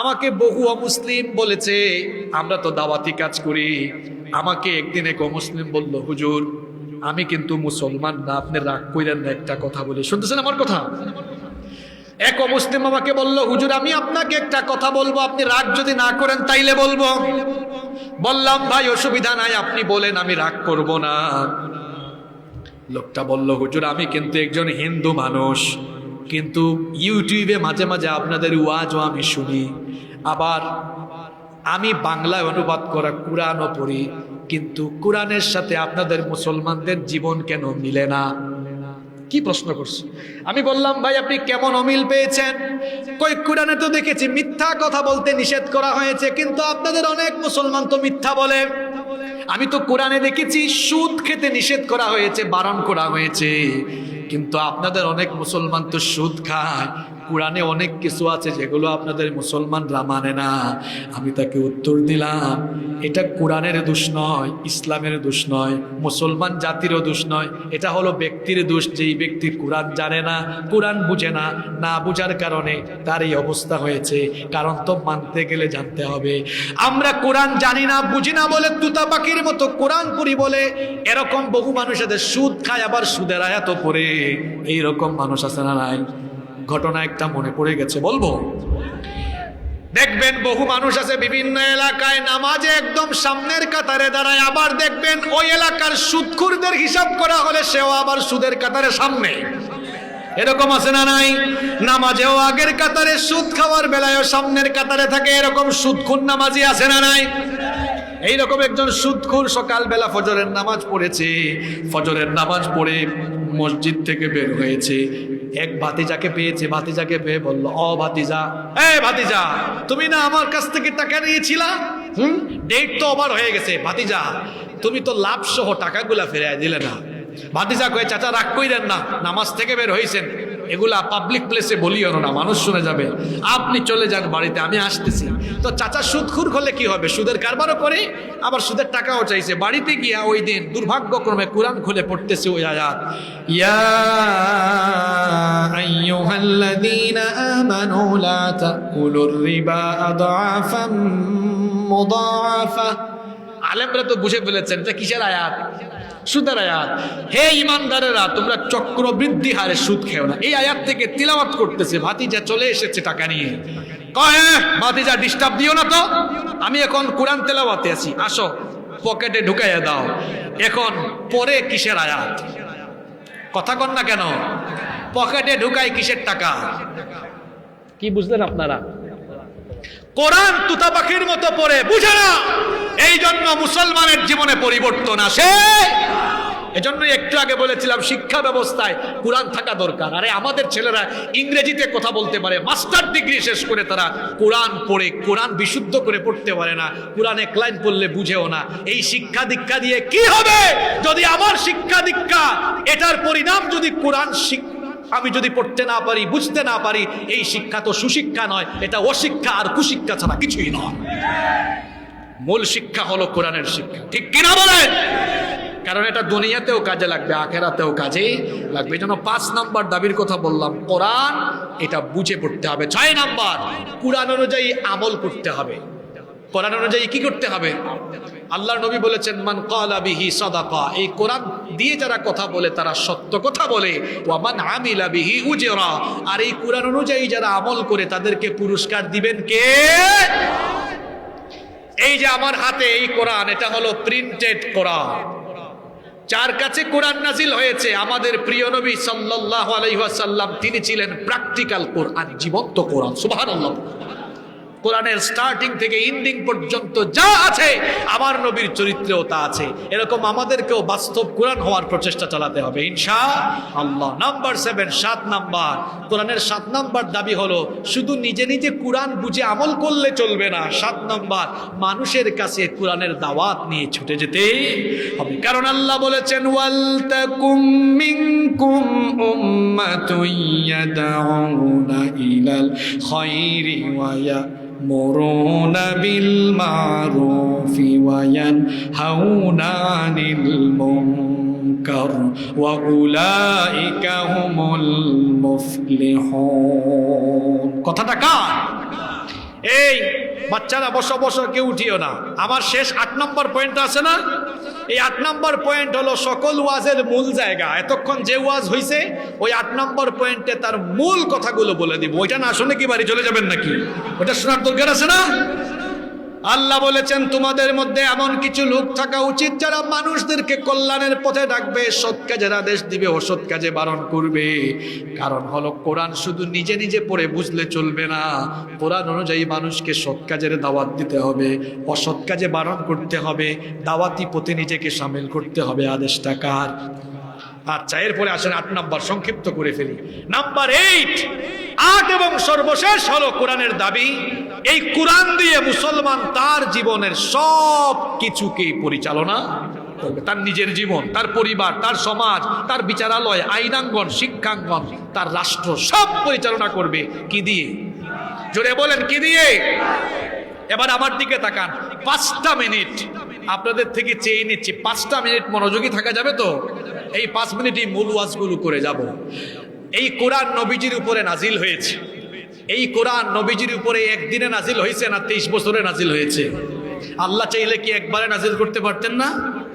আমাকে বহু অমুসলিম বলেছে, আমরা তো দাওয়াতি কাজ করি। আমাকে একদিন এক অমুসলিম বলল, হুজুর, আমি কিন্তু মুসলমান না, আপনি রাগ কইলেন না একটা কথা বলি। শুনতেছেন আমার কথা? এক অমুসলিম আমাকে বলল, হুজুর, আমি আপনাকে একটা কথা বলব, আপনি রাগ যদি না করেন তাইলে বলব। বললাম, ভাই, অসুবিধা নাই, আপনি বলেন, আমি রাগ করব না। লোকটা বলল, হুজুর, আমি কিন্তু একজন হিন্দু মানুষ। কিন্তু ইউটিউবে মাঝে মাঝে আপনাদের ওয়াজও আমি শুনি। আবার আমি বাংলায় অনুবাদ করা কোরআনও পড়ি, কিন্তু কোরআনের সাথে আপনাদের মুসলমানদের জীবন কেন মিলে না? কি প্রশ্ন করছে? আমি বললাম, ভাই, আপনি কেমন অমিল পেয়েছেন? কই, কোরআনে তো দেখেছি মিথ্যা কথা বলতে নিষেধ করা হয়েছে, কিন্তু আপনাদের অনেক মুসলমান তো মিথ্যা বলে। আমি তো কোরআনে দেখেছি, সুদ খেতে নিষেধ করা হয়েছে, বারণ করা হয়েছে। কিন্তু আপনাদের অনেক মুসলমান তো সুদ খায়। কোরআনে অনেক কিছু আছে যেগুলো আপনাদের মুসলমানরা মানে না। আমি তাকে উত্তর দিলাম, এটা কোরআনের দোষ নয়, ইসলামের দোষ নয়, মুসলমান জাতিরও দোষ নয়, এটা হলো ব্যক্তির দোষ, যেই ব্যক্তি কোরআন জানে না, কোরআন বুঝে না না বুঝার কারণে তার এই অবস্থা হয়েছে, কারণ তো মানতে গেলে জানতে হবে। আমরা কোরআন জানি না, বুঝি না বলে তুতা পাখির মতো কোরআন পড়ি বলে, এরকম বহু মানুষ আছে, সুদ খায় আবার সুদের আয়াত পড়ে, এইরকম মানুষ আছে না নাই? ঘটনা একটা মনে পড়ে গেছে, বলব? দেখবেন বহু মানুষ আছে বিভিন্ন এলাকায়, নামাজে একদম সামনের কাতারে দাঁড়ায়, আবার দেখবেন ওই এলাকার সুদখুরদের হিসাব করা হলে সেও আবার সুদের কাতারে সামনে। এরকম আছে না নাই? নামাজেও আগের কাতারে সুদ খাওয়ার বেলায়ও সামনের কাতারে থাকে, এরকম সুদখুর নামাজি আছে না নাই? এইরকম একজন সুদখুর সকালবেলা ফজরের নামাজ পড়েছে, ফজরের নামাজ পড়ে মসজিদ থেকে বের হয়েছে এক ভাতিজাকে পেয়েছে, ভাতিজাকে পেয়ে বলল, অ ভাতিজা। এ ভাতিজা, তুমি না আমার কাছ থেকে টাকা নিয়েছিলা? হুম? ডেট তো ওভার হয়ে গেছে, ভাতিজা। তুমি তো লাভ সহ টাকাগুলা ফেরাই দিলে না। ভাতিজা কয়ে, চাচা, রাগ কইলেন না, নামাজ থেকে বের হয়েছেন এগুলা পাবলিক প্লেসে বলিও না মানুষ শুনে যাবে। আপনি চলে যান বাড়িতে, আমি আসতেছি। তো চাচা সুদখুর হলে কি হবে? সুদের কারবারও করে, আবার সুদের টাকাও চাইছে। বাড়িতে গিয়া ওই দিন দুর্ভাগ্যক্রমে কোরআন খুলে পড়তেছে ওই আয়াত। আলেমরা তো বুঝে ফেলেছেন, এটা কিসের আয়াত? সুদের আয়াত হে ইমানদারেরা তোমরা চক্রবৃদ্ধি হারে সুদ খেও না। এই আয়াত থেকে তিলাওয়াত করতেছে ভাতিজা চলে এসেছে টাকা নিয়ে। কয় "হ্যাঁ, ভাতিজা ডিস্টার্ব দিও না তো। আমি এখন কোরআন তেলাওয়াতে আছি। আসো পকেটে ঢুকাইয়া দাও। এখন পরে কিসের আয়াত? কথা কন না কেন? পকেটে ঢুকাই কিসের টাকা? কি বুঝলেন আপনারা? কোরআন তুতা পাখির মতো পড়ে বুঝে না। এই জন্য মুসলমানের জীবনে পরিবর্তন আসে। এজন্য একটু আগে বলেছিলাম, শিক্ষা ব্যবস্থায় কোরআন থাকা দরকার। আরে আমাদের ছেলেরা ইংরেজিতে কথা বলতে পারে, মাস্টার ডিগ্রি শেষ করে তারা কোরআন পড়ে, কোরআন বিশুদ্ধ করে পড়তে পারে না, কোরআন এক লাইন পড়লে বুঝেও না। এই শিক্ষা দীক্ষা দিয়ে কি হবে? যদি আমার শিক্ষা দীক্ষা, এটার পরিণাম যদি কোরআন আমি যদি পড়তে না পারি, বুঝতে না পারি, এই শিক্ষা তো সুশিক্ষা নয়, এটা অশিক্ষা আর কুশিক্ষা ছাড়া কিছুই নয়। মূল শিক্ষা হলো কোরআনের শিক্ষা। ঠিক কিনা বলেন? কারণ এটা দুনিয়াতেও কাজে লাগবে, আখেরাতেও কাজে লাগবে। জন্য পাঁচ নাম্বার দাবির কথা বললাম, কোরআন এটা বুঝে পড়তে হবে। ছয় নাম্বার, কোরআন অনুযায়ী আমল করতে হবে। কোরআন অনুযায়ী কি করতে হবে? আল্লাহ নবী বলেছেন, মান বিহি সাদাকা এই কোরআন দিয়ে যারা কথা বলে, তারা সত্য কথা বলে। ওয়া মান আমিলা বিহি উজরা আর এই কোরআন অনুযায়ী যারা আমল করে, তাদেরকে পুরস্কার দিবেন কে? এই যে আমার হাতে এই কোরআন, এটা হলো প্রিন্টেড কোরআন। যার কাছে কোরআন নাজিল হয়েছে, আমাদের প্রিয় নবী সাল্লাল্লাহু আলাইহি ওয়াসাল্লাম, তিনি ছিলেন প্র্যাকটিক্যাল কোরআন, জীবন্ত কোরআন, সুবহানাল্লাহ। কোরআনের স্টার্টিং থেকে ইন্ডিং পর্যন্ত যা আছে, আমার নবীর চরিত্রেও তা আছে। এরকম আমাদেরকেও বাস্তব কোরআন হওয়ার প্রচেষ্টা চালাতে হবে ইনশা আল্লাহ নাম্বার সেভেন সাত নাম্বার। কোরআনের সাত নাম্বার দাবি হলো, শুধু নিজে নিজে কোরআন বুঝে আমল করলে চলবে না। সাত নাম্বার, মানুষের কাছে কোরআনের দাওয়াত নিয়ে ছুটে যেতে হবে। কারণ আল্লাহ বলেছেন ওয়াল يأمرون بالمعروف وينهون عن المنكر وأولئك هم المفلحون কথাটা কার এই বাচ্চারা বসো বসো কেউ উঠিও না আমার শেষ আট নম্বর পয়েন্ট আছে না এই আট নম্বর পয়েন্ট হলো সকল ওয়াজের মূল জায়গা। এতক্ষণ যে ওয়াজ হয়েছে ওই আট নম্বর পয়েন্টে তার মূল কথাগুলো বলে দিব। ওইটা না শুনে কি বাড়ি চলে যাবেন নাকি? ওটা শোনার দরকার আছে না? আল্লাহ বলেছেন, তোমাদের মধ্যে এমন কিছু লোক থাকা উচিত যারা মানুষদেরকে কল্যাণের পথে ডাকবে। সৎ কাজের আদেশ দিবে, অসৎ কাজে বারণ করবে। কারণ হলো, কোরআন শুধু নিজে নিজে পড়ে বুঝলে চলবে না। কোরআন অনুযায়ী মানুষকে সৎ কাজের দাওয়াত দিতে হবে, অসৎ কাজে বারণ করতে হবে। দাওয়াতি পথে নিজেকে সামিল করতে হবে। আদেশটা কার? আচ্ছা এরপরে আসেন আট নাম্বার, সংক্ষিপ্ত করে ফেলি। নাম্বার এইট আট এবং সর্বশেষ হলো কোরআনের দাবি। এই কোরআন দিয়ে মুসলমান তার জীবনের সব কিছুকেই পরিচালনা করবে। তার নিজের জীবন, তার পরিবার, তার সমাজ, তার বিচারালয়, আইনাঙ্গন, শিক্ষাঙ্গন, তার রাষ্ট্র সব পরিচালনা করবে। কি দিয়ে? জোরে বলেন, কি দিয়ে? এবার আমার দিকে তাকান। পাঁচটা মিনিট। আপনাদের থেকে চেয়ে নিচ্ছি, পাঁচটা মিনিট মনোযোগী থাকা যাবে তো? এই পাঁচ মিনিটই মূল ওয়াজগুলো করে যাব। এই কোরআন নবীজির উপরে নাজিল হয়েছে। এই কোরআন নবীজির উপরে একদিনে নাজিল হয়েছে না তেইশ বছরে নাজিল হয়েছে? আল্লাহ চাইলে কি একবারে নাজিল করতে পারতেন না?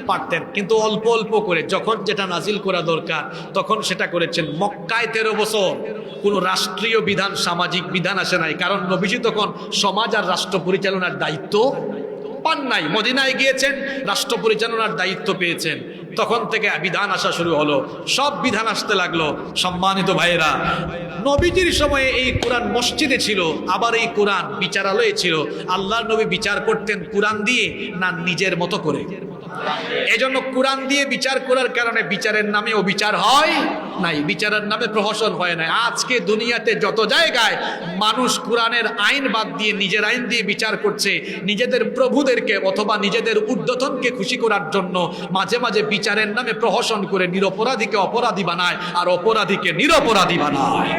পারতেন। কিন্তু অল্প অল্প করে, যখন যেটা নাজিল করা দরকার, তখন সেটা করেছেন। মক্কায় তেরো বছর, কোনো রাষ্ট্রীয় বিধান, সামাজিক বিধান আসে নাই। কারণ নবীজি তখন সমাজ আর রাষ্ট্র পরিচালনার দায়িত্ব পান নাই। মদিনায় গিয়েছেন, রাষ্ট্র পরিচালনার দায়িত্ব পেয়েছেন। তখন থেকে বিধান আসা শুরু হলো। সব বিধান আসতে লাগল সম্মানিত ভাইয়েরা। নবীজির সময়ে এই কোরআন মসজিদে ছিল, আবার এই কোরআন বিচারালয়ে ছিল। আল্লাহ নবী বিচার করতেন কোরআন দিয়ে, না নিজের মতো করে। এজন্য কোরআন দিয়ে বিচার করার কারণে বিচারের নামে অবিচার হয় নাই। বিচারের নামে প্রহসন হয় নাই। আজকে দুনিয়াতে যত জায়গায় মানুষ কোরআনের আইন বাদ দিয়ে নিজের আইন দিয়ে বিচার করছে, নিজেদের প্রভুদেরকে অথবা নিজেদের ঊর্ধ্বতনকে খুশি করার জন্য মাঝে মাঝে বিচারের নামে প্রহসন করে নিরপরাধীকে অপরাধী বানায়, আর অপরাধীকে নিরপরাধী বানায়।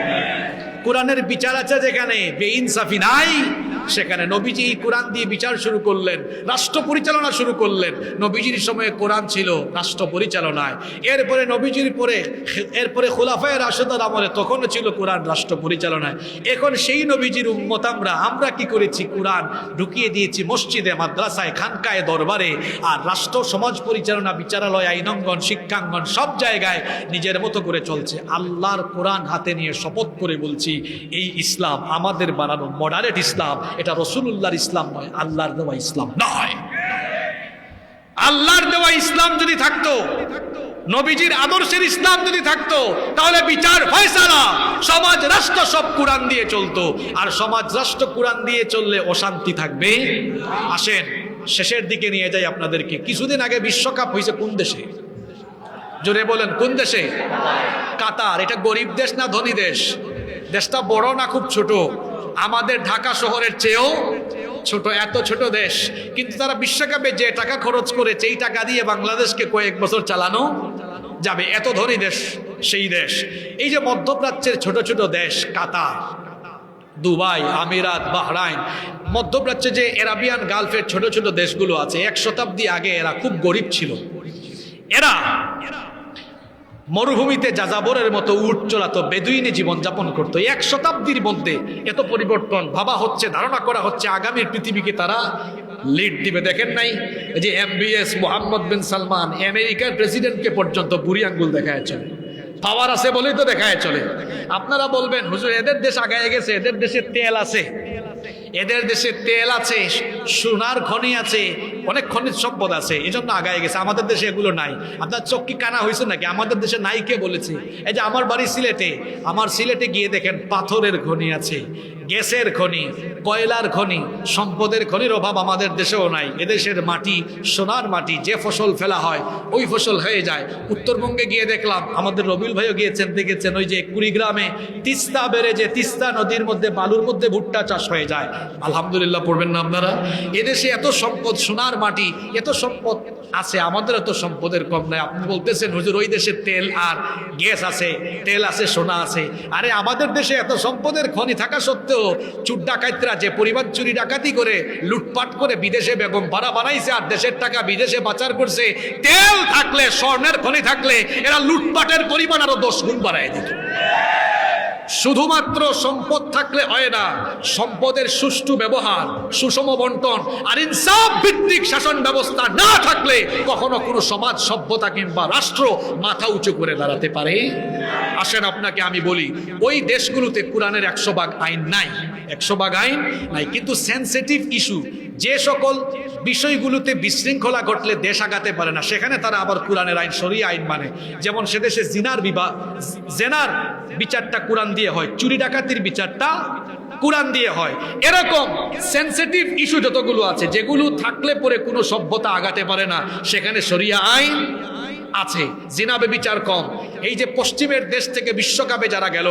কোরআনের বিচার আছে যেখানে? বেইনসাফি নাই। সেখানে নবীজি কোরআন দিয়ে বিচার শুরু করলেন, রাষ্ট্র পরিচালনা শুরু করলেন। নবীজির সময়ে কোরআন ছিল রাষ্ট্র পরিচালনায়। এরপরে নবীজির পরে, এরপরে খোলাফায় রাশেদার আমলে তখনও ছিল কোরআন রাষ্ট্র পরিচালনায়। এখন সেই নবীজির উম্মত আমরা আমরা কি করেছি? কোরআন ঢুকিয়ে দিয়েছি মসজিদে, মাদ্রাসায়, খানকায়, দরবারে। আর রাষ্ট্র, সমাজ পরিচালনা, বিচারালয়, আইনঙ্গন, শিক্ষাঙ্গন সব জায়গায় নিজের মতো করে চলছে। আল্লাহর কোরআন হাতে নিয়ে শপথ করে বলছি এই ইসলাম আমাদের বানানো মডারেট ইসলাম, এটা রসুল্লাহর ইসলাম নয়, আল্লাহর দেওয়া ইসলাম নয়। আল্লাহর দেওয়া ইসলাম যদি থাকতো, নবীজির আদর্শের ইসলাম যদি থাকতো, তাহলে বিচার ফয়সালা সমাজ, রাষ্ট্র সব কোরআন দিয়ে চলতো, আর সমাজ, রাষ্ট্র কোরআন দিয়ে চললে অশান্তি থাকবে। আসেন, শেষের দিকে নিয়ে যাই আপনাদেরকে। কিছুদিন আগে বিশ্বকাপ হয়েছে কোন দেশে? জোরে বলেন, কোন দেশে? কাতার। এটা গরিব দেশ না ধনী দেশ? দেশটা বড় না খুব ছোট? আমাদের ঢাকা শহরের চেয়েও ছোট, এত ছোট দেশ। কিন্তু তারা বিশ্বকাপে যে টাকা খরচ করেছে, এই টাকা দিয়ে বাংলাদেশকে কয়েক বছর চালানো যাবে। এত ধনী দেশ, সেই দেশ। এই যে মধ্যপ্রাচ্যের ছোট ছোট দেশ, কাতার, দুবাই, আমিরাত, বাহরাইন, মধ্যপ্রাচ্যে যে এরাবিয়ান গালফের ছোট ছোট দেশগুলো আছে, এক শতাব্দী আগে এরা খুব গরিব ছিল। এরা মরুভূমিতে যাযাবরের মতো উট চলাতো বেদুইনে জীবনযাপন করতো। এক শতাব্দীর মধ্যে এত পরিবর্তন ভাবা হচ্ছে, ধারণা করা হচ্ছে আগামীর পৃথিবীকে তারা লিড দিবে। দেখেন নাই যে এমবিএস মোহাম্মদ বিন সালমান, আমেরিকার প্রেসিডেন্টকে পর্যন্ত বুড়ি আঙ্গুল দেখায় পাওয়ার আছে বলেই তো দেখায় চলে। আপনারা বলবেন, হুজুর, এদের দেশ আগায় গেছে, এদের দেশে তেল আছে। এদের দেশে তেল আছে, সোনার খনি আছে, অনেক খনিজ সম্পদ আছে এই জন্য আগায় গেছে। আমাদের দেশে এগুলো নাই। আপনার চোখ কি কানা হয়েছে নাকি? আমাদের দেশে নাই কে বলেছে? এই যে আমার বাড়ি সিলেটে, আমার সিলেটে গিয়ে দেখেন পাথরের খনি আছে। গ্যাসের খনি, কয়লার খনি, সম্পদের খনির অভাব আমাদের দেশেও নাই। এদেশের মাটি, সোনার মাটি, যে ফসল ফেলা হয়, ওই ফসল হয়ে যায়। উত্তরবঙ্গে গিয়ে দেখলাম, আমাদের রবিউল ভাইও গিয়েছেন, দেখেছেন, ওই যে কুড়িগ্রামে তিস্তা বেড়ে যে তিস্তা নদীর মধ্যে, বালুর মধ্যে ভুট্টা চাষ হয়ে যায়। আলহামদুলিল্লাহ, পড়বেন না আপনারা। এদেশে এত সম্পদ, সোনার মাটি, এত সম্পদ আছে, আমাদের এত সম্পদের কম নাই। আপনি বলতেছেন, হুজুর, ওই দেশে তেল আর গ্যাস আছে, তেল আছে, সোনা আছে। আরে, আমাদের দেশে এত সম্পদের খনি থাকা সত্ত্বেও চুর ডাকাতরা যে পরিবার চুরি ডাকাতি করে লুটপাট করে বিদেশে বেগম ভাড়া বানাইছে আর দেশের টাকা বিদেশে পাচার করছে, তেল থাকলে, স্বর্ণের খনি থাকলে এরা লুটপাটের পরিমাণ আরও দশ গুণ বাড়ায় দিত। শুধুমাত্র সম্পদ থাকলে হয় না, সম্পদের সুষ্ঠু ব্যবহার, সুষম বন্টন আর ইনসাফ ভিত্তিক শাসন ব্যবস্থা না থাকলে কখনো কোনো সমাজ সভ্যতা কিংবা রাষ্ট্র মাথা উঁচু করে দাঁড়াতে পারে। আসেন আপনাকে আমি বলি, ওই দেশগুলোতে কোরআনের একশো ভাগ আইন নাই, একশো ভাগ আইন নাই। কিন্তু সেন্সিটিভ ইস্যু যে সকল বিষয়গুলোতে বিশৃঙ্খলা ঘটলে দেশ আগাতে পারে না, সেখানে তারা আবার কোরআনের আইন সরিয়ে আইন মানে। যেমন সে দেশে জিনার বিবাহ, জেনার বিচারটা কোরআন দিয়ে হয়, চুরি ডাকাতির বিচারটা কোরআন দিয়ে হয়। এরকম সেন্সিটিভ ইস্যু যতগুলো আছে, যেগুলো থাকলে পরে কোনো সভ্যতা আগাতে পারে না, সেখানে সরিয়া আইন আছে জিনাবে বিচার কম। এই যে পশ্চিমের দেশ থেকে বিশ্বকাপে যারা গেল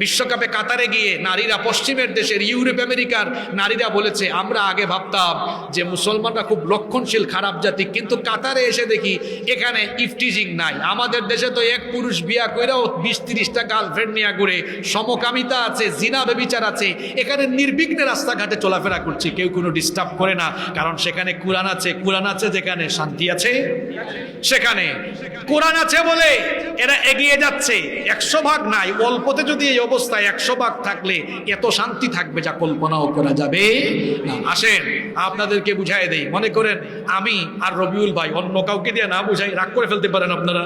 বিশ্বকাপে কাতারে গিয়ে নারীরা পশ্চিমের দেশের ইউরোপ, আমেরিকার নারীরা বলেছে, আমরা আগে ভাবতাম যে মুসলমানরা খুব লক্ষণশীল, খারাপ জাতি, কিন্তু কাতারে এসে দেখি এখানে ইফটিজিং নাই। আমাদের দেশে তো এক পুরুষ বিয়া কইরাও বিশ তিরিশটা গার্লফ্রেন্ড নিয়ে ঘুরে সমকামিতা আছে, জিনা বেবিচার আছে, এখানে নির্বিঘ্নে রাস্তাঘাটে চলাফেরা করছে, কেউ কোনো ডিস্টার্ব করে না, কারণ সেখানে কোরআন আছে কোরআন আছে যেখানে শান্তি আছে, সেখানে। কোরআন আছে বলে এরা এগিয়ে যাচ্ছে, একশো ভাগ নাই, অল্পতে যদি এই অবস্থায় একশো ভাগ থাকলে এত শান্তি থাকবে যা কল্পনাও করা যাবে আসেন, আপনাদেরকে বুঝাই দেই। মনে করেন, আমি আর রবিউল ভাই অন্য কাউকে দিয়ে না বুঝাই, রাগ করে ফেলতে পারেন আপনারা।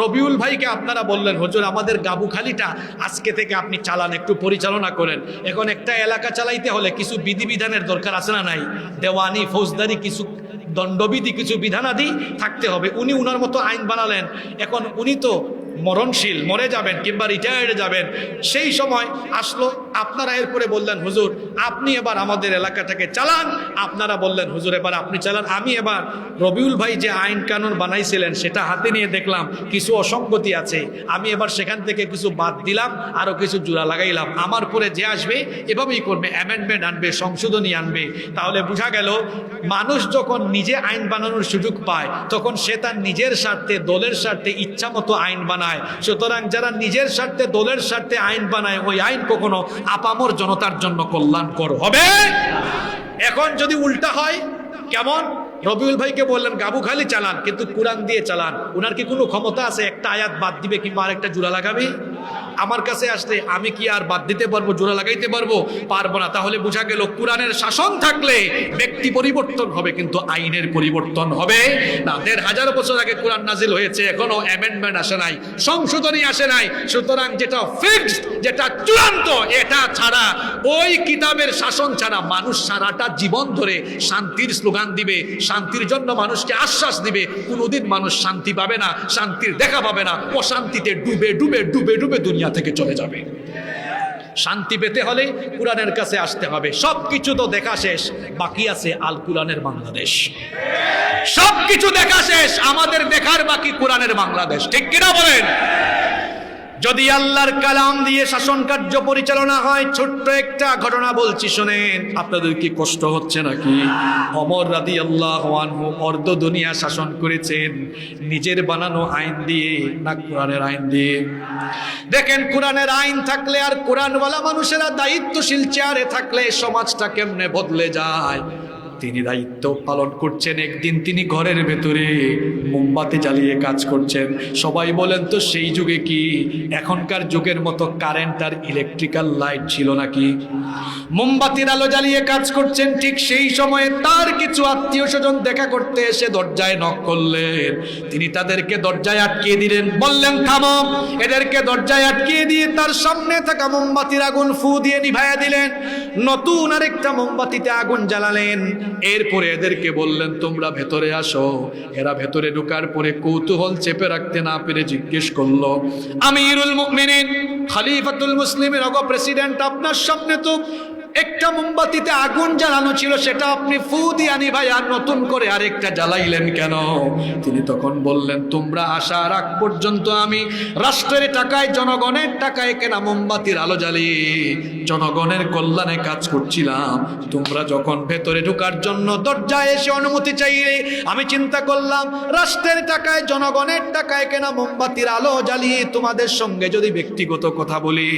রবিউল ভাইকে আপনারা বললেন, হজুর, আমাদের গাবুখালিটা আজকে থেকে আপনি চালান, একটু পরিচালনা করেন। এখন একটা এলাকা চালাইতে হলে কিছু বিধিবিধানের দরকার আছে না নাই? দেওয়ানি, ফৌজদারি, কিছু দণ্ডবিধি, কিছু বিধানাদি থাকতে হবে। উনি উনার মতো আইন বানালেন। এখন উনি তো মরণশীল মরে যাবেন কিংবা রিটায়ার্ডে যাবেন সেই সময় আসলো আপনারা এরপরে বললেন হুজুর আপনি এবার আমাদের এলাকাটাকে চালান। আপনারা বললেন, হুজুর, এবার আপনি চালান। আমি এবার রবিউল ভাই যে আইন কানুন বানাইছিলেন, সেটা হাতে নিয়ে দেখলাম, কিছু অসঙ্গতি আছে। আমি এবার সেখান থেকে কিছু বাদ দিলাম আরও কিছু জোড়া লাগাইলাম। আমার পরে যে আসবে, এভাবেই করবে অ্যামেন্ডমেন্ট আনবে, সংশোধনী আনবে। তাহলে বোঝা গেল, মানুষ যখন নিজে আইন বানানোর সুযোগ পায়, তখন সে তার নিজের স্বার্থে, দলের স্বার্থে ইচ্ছা মতো আইন বানায়। সুতরাং যারা নিজের স্বার্থে, দলের স্বার্থে আইন বানায়, ওই আইন কখনো আপামর জনতার জন্য কল্যাণকর হবে? এখন যদি উল্টা হয়, কেমন? রবিউল ভাইকে বললেন, গাবু খালি চালান, কিন্তু কোরআন দিয়ে চালান। ওনার কি কোনো ক্ষমতা আছে? একটা আয়াত বাদ দিবে কিংবা আরেকটা জুড়া লাগাবে? আমার কাছে আসলে আমি কি আর বাদ দিতে পারব, জোড়া লাগাইতে পারব? পারব না। তাহলে বোঝা গেল কোরআনের শাসন থাকলে ব্যক্তি পরিবর্তন হবে, কিন্তু আইনের পরিবর্তন হবে না। দেড় হাজার বছর আগে কোরআন নাজিল হয়েছে, এখনও অ্যামেন্ডমেন্ট আসে নাই, সংশোধনী আসে নাই। সুতরাং যেটা ফিক্সড যেটা চূড়ান্ত, এটা ছাড়া ওই কিতাবের শাসন ছাড়া মানুষ সারাটা জীবন ধরে শান্তির স্লোগান দিবে, শান্তির জন্য মানুষকে আশ্বাস দিবে। কোনোদিন মানুষ শান্তি পাবে না, শান্তির দেখা পাবে না। অশান্তিতে ডুবে ডুবে ডুবে ডুবে দুনিয়া থেকে চলে যাবে। শান্তি পেতে হলে কোরআনের কাছে আসতে হবে। সব কিছু তো দেখা শেষ, বাকি আছে আল কোরআনের বাংলাদেশ। সব কিছু দেখা শেষ, আমাদের দেখার বাকি কোরআনের বাংলাদেশ। ঠিক কিনা বলেন? যদি আল্লাহর কালাম দিয়ে শাসন কার্য পরিচালনা হয়, ছোট্ট একটা ঘটনা বলছি, শোনেন। আপনাদের কি কষ্ট হচ্ছে নাকি? অমর রাদি আল্লাহ অর্ধ দুনিয়া শাসন করেছেন, নিজের বানানো আইন দিয়ে, না কোরআনের আইন দিয়ে? দেখেন, কোরআনের আইন থাকলে আর কোরআনওয়ালা মানুষেরা দায়িত্বশীল চেয়ারে থাকলে সমাজটা কেমনে বদলে যায়? তিনি দায়িত্ব পালন করছেন। একদিন তিনি ঘরের ভেতরে মোমবাতি জ্বালিয়ে কাজ করছেন। সবাই বলেন, তো সেই যুগে কি এখনকার যুগের মতো কারেন্ট আর ইলেকট্রিক্যাল লাইট ছিল নাকি? মোমবাতির আলো জ্বালিয়ে কাজ করছেন। ঠিক সেই সময়ে তার কিছু আত্মীয় স্বজন দেখা করতে এসে দরজায় নক করলেন। তিনি তাদেরকে দরজায় আটকিয়ে দিলেন। বললেন, থামো। এদেরকে দরজায় আটকিয়ে দিয়ে তার সামনে থাকা মোমবাতির আগুন ফু দিয়ে নিভাইয়া দিলেন। নতুন আরেকটা মোমবাতিতে আগুন জ্বালালেন। এরপরে এদেরকে বললেন, তোমরা ভেতরে আসো। এরা ভেতরে ঢোকার পরে কৌতূহল চেপে রাখতে না পেরে জিজ্ঞেস করল, আমিরুল মুমিনিন, খলিফাতুল মুসলিমের অগ প্রেসিডেন্ট, আপনার সামনে তো একটা মোমবাতিতে আগুন জ্বালানো ছিল, সেটা আপনি ফু দিয়ে আনি ভাই, আর নতুন করে আরেকটা জ্বালাইলেন কেন? তিনি তখন বললেন, তোমরা আসার আগ পর্যন্ত আমি রাষ্ট্রের টাকায়, জনগণের টাকায় কেনা মোমবাতির আলো জ্বালিয়ে জনগণের কল্যাণে কাজ করছিলাম। তোমরা যখন ভেতরে ঢোকার জন্য দরজায় এসে অনুমতি চাইলে, আমি চিন্তা করলাম, রাষ্ট্রের টাকায়, জনগণের টাকায় কেনা মোমবাতির আলো জ্বালিয়ে তোমাদের সঙ্গে যদি ব্যক্তিগত কথা বলি,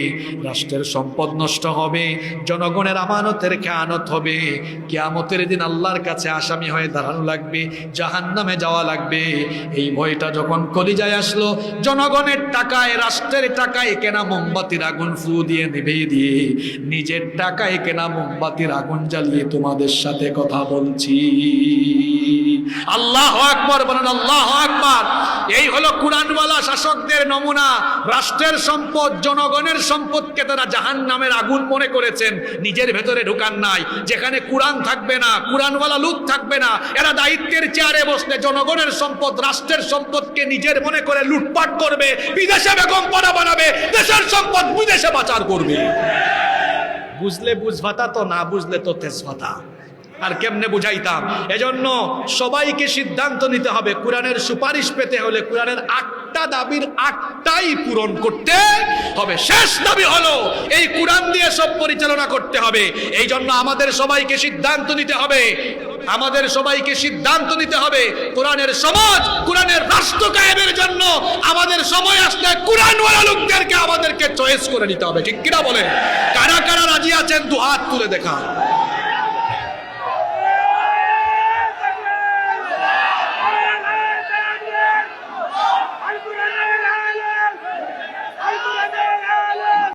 রাষ্ট্রের সম্পদ নষ্ট হবে জনগণ জনগণের আমানতের খেয়ানত হবে। কেয়ামতের দিন আল্লাহর কাছে আসামি হয়ে দাঁড়ানো লাগবে জাহান নামে যাওয়া লাগবে। এই ভয়টা যখন কলিজায় আসলো, জনগণের টাকায়, রাষ্ট্রের টাকায় কেনা মোমবাতির আগুন ফু দিয়ে নিভিয়ে দিয়ে, নিজের টাকায় কেনা মোমবাতির আগুন জ্বালিয়ে তোমাদের সাথে কথা বলছি। আল্লাহ আকবর, বলেন আল্লাহ আকবর। এই হলো কুরআনওয়ালা শাসকদের নমুনা। রাষ্ট্রের সম্পদ, জনগণের সম্পদকে তারা জাহান নামের আগুন মনে করেছেন। নিজের ভেতরে ঢুকান নাই। যেখানে কোরআন থাকবে না, কোরআনওয়ালা লোক থাকবে না, এরা দায়িত্বের চেয়ারে বসলে জনগণের সম্পদ, রাষ্ট্রের সম্পদকে নিজের মনে করে লুটপাট করবে, বিদেশে বেগম বানাবে, দেশের সম্পদ বিদেশে পাচার করবে। বুঝলে বুঝভাতা তো, না বুঝলে তো তেজভাতা। আর কেমনে বুঝাইতাম? এজন্য সবাইকে সিদ্ধান্ত নিতে হবে, কোরআনের সুপারিশ পেতে হলে কোরআনের আটটা দাবির আটটাই পূরণ করতে হবে। শেষ দাবি হলো, এই কোরআন দিয়ে সব পরিচালনা করতে হবে। এই জন্য আমাদের সবাইকে সিদ্ধান্ত নিতে হবে। আমাদের সবাইকে সিদ্ধান্ত নিতে হবে, কোরআনের সমাজ, কোরআনের রাষ্ট্র কায়েমের জন্য আমাদের সময় আসলে কোরআনওয়ালা লোকদেরকে আমাদেরকে চয়েস করে নিতে হবে। ঠিক কিনা বলে কারা কারা রাজি আছেন, দু হাত তুলে দেখা